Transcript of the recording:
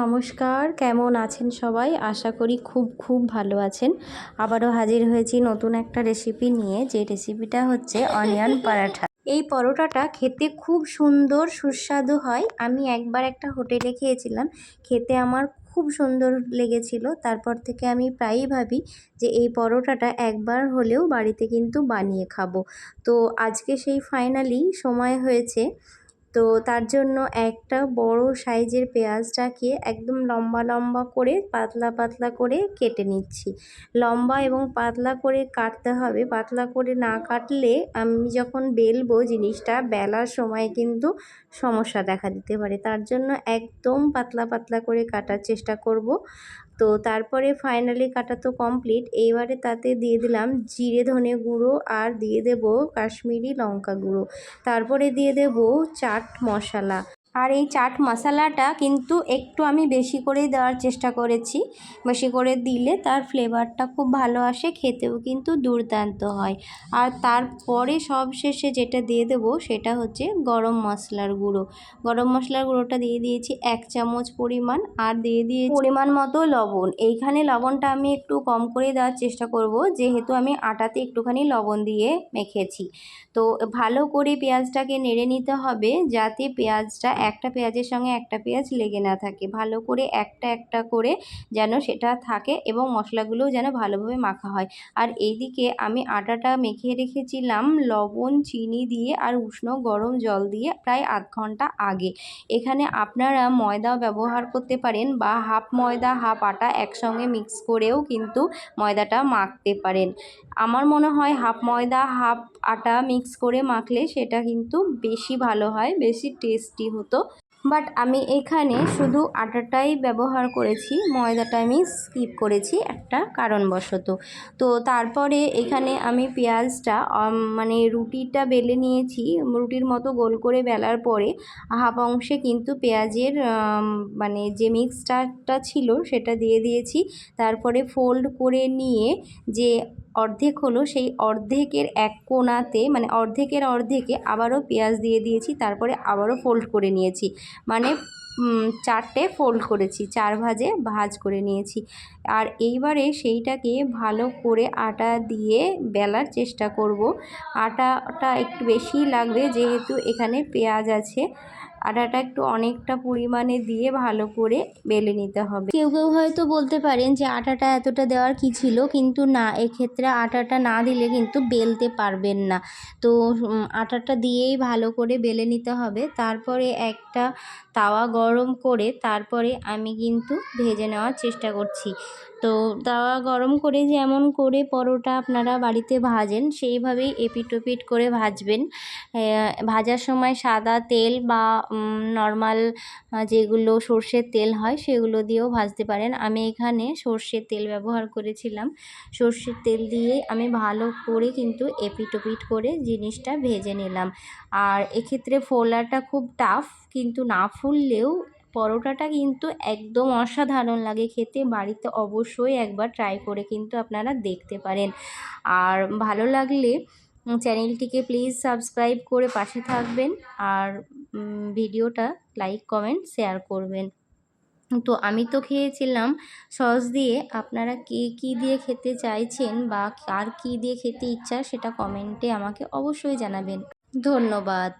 নমস্কার, কেমন আছেন সবাই? আশা করি খুব খুব ভালো আছেন। আবারও হাজির হয়েছি নতুন একটা রেসিপি নিয়ে, যে রেসিপিটা হচ্ছে অনিয়ন পরাঠা। এই পরোটাটা খেতে খুব সুন্দর, সুস্বাদু হয়। আমি একবার একটা হোটেলে খেয়েছিলাম, খেতে আমার খুব সুন্দর লেগেছিল। তারপর থেকে আমি প্রায়ই ভাবি যে এই পরোটাটা একবার হলেও বাড়িতে কিন্তু বানিয়ে খাব। তো আজকে সেই ফাইনালি সময় হয়েছে তো তার জন্য একটা বড় সাইজের পেঁয়াজটাকে একদম লম্বা লম্বা করে পাতলা পাতলা করে কেটে নিচ্ছি। লম্বা এবং পাতলা করে কাটতে হবে। পাতলা করে না কাটলে আমি যখন বেলবো জিনিসটা, বেলার সময় কিন্তু সমস্যা দেখা দিতে পারে। তার জন্য একদম পাতলা পাতলা করে কাটার চেষ্টা করব। তো তারপরে ফাইনালি কাটা তো কমপ্লিট এইবারে তাতে দিয়ে দিলাম জিরে ধনে গুঁড়ো আর দিয়ে দেব কাশ্মীরি লঙ্কা গুঁড়ো। তারপরে দিয়ে দেব চাট মশলা। আর এই চাট মশলাটা কিন্তু একটু আমি বেশি করেই দেওয়ার চেষ্টা করেছি। বেশি করে দিলে তার ফ্লেভারটা খুব ভালো আসে, খেতেও কিন্তু দুর্দান্ত হয়। আর তারপরে সব শেষে যেটা দিয়ে দেবো সেটা হচ্ছে গরম মশলার গুঁড়ো। গরম মশলার গুঁড়োটা দিয়ে দিয়েছি এক চামচ পরিমাণ আর দিয়ে দিয়ে পরিমাণ মতো লবণ। এইখানে লবণটা আমি একটু কম করে দেওয়ার চেষ্টা করব, যেহেতু আমি আটাতে একটুখানি লবণ দিয়ে মেখেছি। তো ভালো করে পেঁয়াজটাকে নেড়ে নিতে হবে, যাতে পেঁয়াজটা একটা পেঁয়াজের সঙ্গে একটা পেঁয়াজ লেগে না থাকে। ভালো করে একটা একটা করে যেন সেটা থাকে এবং মশলাগুলোও যেন ভালোভাবে মাখা হয়। আর এইদিকে আমি আটাটা মেখে রেখেছিলাম, লবণ, চিনি দিয়ে আর উষ্ণ গরম জল দিয়ে প্রায় আধ ঘণ্টা আগে। এখানে আপনারা ময়দাও ব্যবহার করতে পারেন বা হাফ ময়দা, হাফ আটা একসঙ্গে মিক্স করেও কিন্তু ময়দাটা মাখতে পারেন। আমার মনে হয় হাফ ময়দা, হাফ আটা মিক্স করে মাখলে সেটা কিন্তু বেশি ভালো হয়, বেশি টেস্টি হতো। বাট আমি এখানে শুধু আটাটাই ব্যবহার করেছি, ময়দাটা আমি স্কিপ করেছি একটা কারণবশত। তো তারপরে এখানে আমি পেঁয়াজটা মানে রুটিটা বেলে নিয়েছি। রুটির মতো গোল করে বেলার পরে হাফ অংশে কিন্তু পেঁয়াজের মানে যে মিক্সচারটা ছিল সেটা দিয়ে দিয়েছি। তারপরে ফোল্ড করে নিয়ে যে অর্ধেক হলো সেই অর্ধেকের এক কোণাতে মানে অর্ধেকের অর্ধেকে আবারও পেঁয়াজ দিয়ে দিয়েছি, তারপরে আবারও ফোল্ড করে নিয়েছি। মানে চারটে ফোল্ড করেছি, চার ভাজে ভাজ করে নিয়েছি। আর এইবারে সেইটাকে ভালো করে আটা দিয়ে বেলার চেষ্টা করব। আটাটা একটু বেশিই লাগবে, যেহেতু এখানে পেঁয়াজ আছে। আটাটা একটু অনেকটা পরিমাণে দিয়ে ভালো করে বেলে নিতে হবে। কেউ কেউ হয়তো বলতে পারেন যে আটাটা এতটা দেওয়ার কি ছিল, কিন্তু না, এক্ষেত্রে আটাটা না দিলে কিন্তু বেলতে পারবেন না। তো আটাটা দিয়েই ভালো করে বেলে নিতে হবে। তারপরে একটা তাওয়া গরম করে তারপরে আমি কিন্তু ভেজে নেওয়ার চেষ্টা করছি। তো তাওয়া গরম করে যেমন করে পরোটা আপনারা বাড়িতে ভাজেন, সেইভাবেই এপিট ওপিট করে ভাজবেন। ভাজার সময় সাদা তেল বা নর্মাল যেগুলো সর্ষের তেল হয় সেগুলো দিয়েও ভাজতে পারেন। আমি এখানে সর্ষের তেল ব্যবহার করেছিলাম। সর্ষের তেল দিয়ে আমি ভালো করে কিন্তু এপিট ওপিট করে জিনিসটা ভেজে নিলাম। আর এক্ষেত্রে ফোলাটা খুব টাফ কিন্তু না ফুললেও পরোটাটা কিন্তু একদম অসাধারণ লাগে খেতে। বাড়িতে অবশ্যই একবার ট্রাই করে কিন্তু আপনারা দেখতে পারেন। আর ভালো লাগলে চ্যানেলটিকে প্লিজ সাবস্ক্রাইব করে পাশে থাকবেন আর ভিডিওটা লাইক কমেন্ট শেয়ার করবেন। তো আমি তো খেয়েছিলাম সস দিয়ে। আপনারা কে কী দিয়ে খেতে চাইছেন বা কার কী দিয়ে খেতে ইচ্ছা সেটা কমেন্টে আমাকে অবশ্যই জানাবেন। ধন্যবাদ।